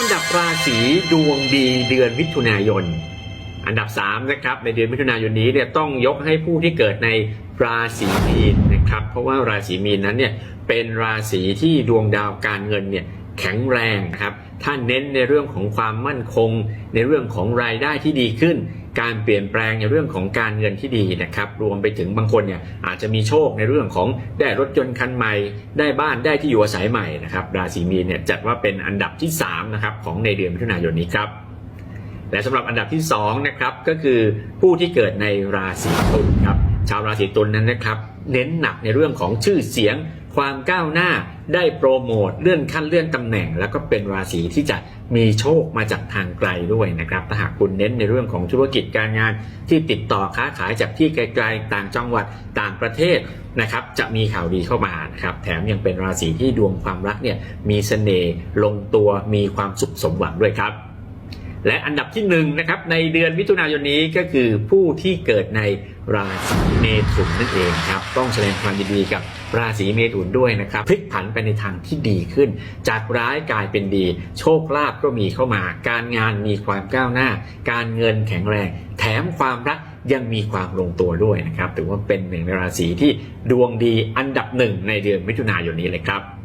อันดับราศีดวงดีเดือนมิถุนายน อันดับ3นะครับในเดือนมิถุนายนนี้เนี่ยต้องยกให้ผู้ที่เกิดในราศีมีนนะครับ เพราะว่าราศีมีนนั้นเนี่ยเป็นราศีที่ดวงดาวการเงินเนี่ย แข็งแรงนะครับท่าเน้นในเรื่องของความมั่นคง ในเรื่องของรายได้ที่ดีขึ้น การเปลี่ยนแปลงในเรื่องของการเงินที่ดีนะครับ รวมไปถึงบางคนเนี่ยอาจจะมีโชคในเรื่องของได้รถยนต์คันใหม่ ได้บ้านได้ที่อยู่อาศัยใหม่นะครับ ราศีมีนเนี่ยจัดว่าเป็นอันดับที่3นะครับของในเดือนมิถุนายนนี้ครับและสำหรับอันดับที่2นะครับก็คือผู้ที่เกิดในราศีตุลครับ ชาวราศีตุลนั้นนะครับ เน้นหนักในเรื่องของชื่อเสียง ความก้าวหน้าได้โปรโมทเลื่อนขั้นเลื่อนตำแหน่ง แล้วก็เป็นราศีที่จะมีโชคมาจากทางไกลด้วยนะครับถ้าหากคุณเน้นในเรื่องของธุรกิจการงาน ที่ติดต่อค้าขายจากที่ไกลๆต่างจังหวัดต่างประเทศนะครับจะมีข่าวดีเข้ามานะครับแถมยังเป็นราศีที่ดวงความรักเนี่ยมีเสน่ห์ลงตัวมีความสุขสมหวังด้วยครับ และอันดับที่หนึ่งนะครับในเดือนมิถุนายนนี้ก็คือผู้ที่เกิดในราศีเมถุนนั่นเองครับต้องแสดงความยินดีกับราศีเมถุนด้วยนะครับพลิกผันไปในทางที่ดีขึ้น จากร้ายกลายเป็นดี โชคลาภก็มีเข้ามา การงานมีความก้าวหน้า การเงินแข็งแรง แถมความรักยังมีความลงตัวด้วยนะครับถือว่าเป็นหนึ่งในราศีที่ดวงดีอันดับหนึ่งในเดือนมิถุนายนนี้เลยครับ